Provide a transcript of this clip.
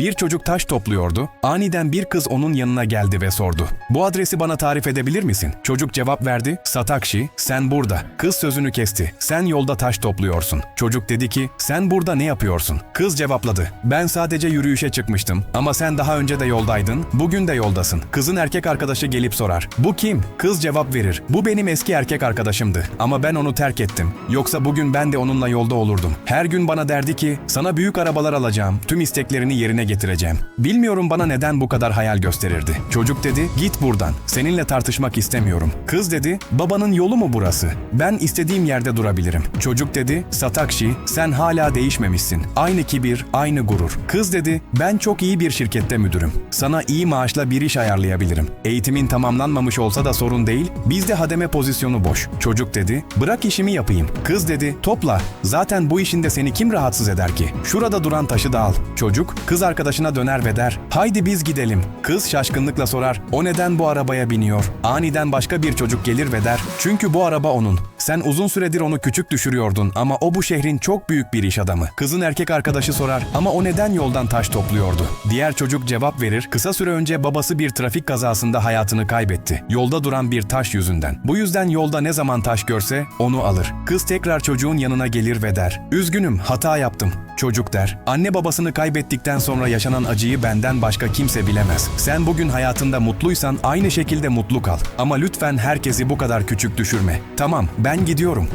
Bir çocuk taş topluyordu. Aniden bir kız onun yanına geldi ve sordu. Bu adresi bana tarif edebilir misin? Çocuk cevap verdi. Satakşi, sen burada. Kız sözünü kesti. Sen yolda taş topluyorsun. Çocuk dedi ki, sen burada ne yapıyorsun? Kız cevapladı. Ben sadece yürüyüşe çıkmıştım. Ama sen daha önce de yoldaydın. Bugün de yoldasın. Kızın erkek arkadaşı gelip sorar. Bu kim? Kız cevap verir. Bu benim eski erkek arkadaşımdı. Ama ben onu terk ettim. Yoksa bugün ben de onunla yolda olurdum. Her gün bana derdi ki, sana büyük arabalar alacağım. Tüm isteklerini yerine getireceğim. Bilmiyorum bana neden bu kadar hayal gösterirdi. Çocuk dedi, git buradan. Seninle tartışmak istemiyorum. Kız dedi, babanın yolu mu burası? Ben istediğim yerde durabilirim. Çocuk dedi, Satakşi, sen hala değişmemişsin. Aynı kibir, aynı gurur. Kız dedi, ben çok iyi bir şirkette müdürüm. Sana iyi maaşla bir iş ayarlayabilirim. Eğitimin tamamlanmamış olsa da sorun değil, bizde hademe pozisyonu boş. Çocuk dedi, bırak işimi yapayım. Kız dedi, topla. Zaten bu işinde seni kim rahatsız eder ki? Şurada duran taşı da al. Çocuk, kız arkadaşına döner ve der, haydi biz gidelim. Kız şaşkınlıkla sorar, o neden bu arabaya biniyor? Aniden başka bir çocuk gelir ve der, çünkü bu araba onun. Sen uzun süredir onu küçük düşürüyordun ama o bu şehrin çok büyük bir iş adamı. Kızın erkek arkadaşı sorar ama o neden yoldan taş topluyordu? Diğer çocuk cevap verir. Kısa süre önce babası bir trafik kazasında hayatını kaybetti. Yolda duran bir taş yüzünden. Bu yüzden yolda ne zaman taş görse onu alır. Kız tekrar çocuğun yanına gelir ve der. Üzgünüm hata yaptım. Çocuk der. Anne babasını kaybettikten sonra yaşanan acıyı benden başka kimse bilemez. Sen bugün hayatında mutluysan aynı şekilde mutlu kal. Ama lütfen herkesi bu kadar küçük düşürme. Tamam ben gidiyorum.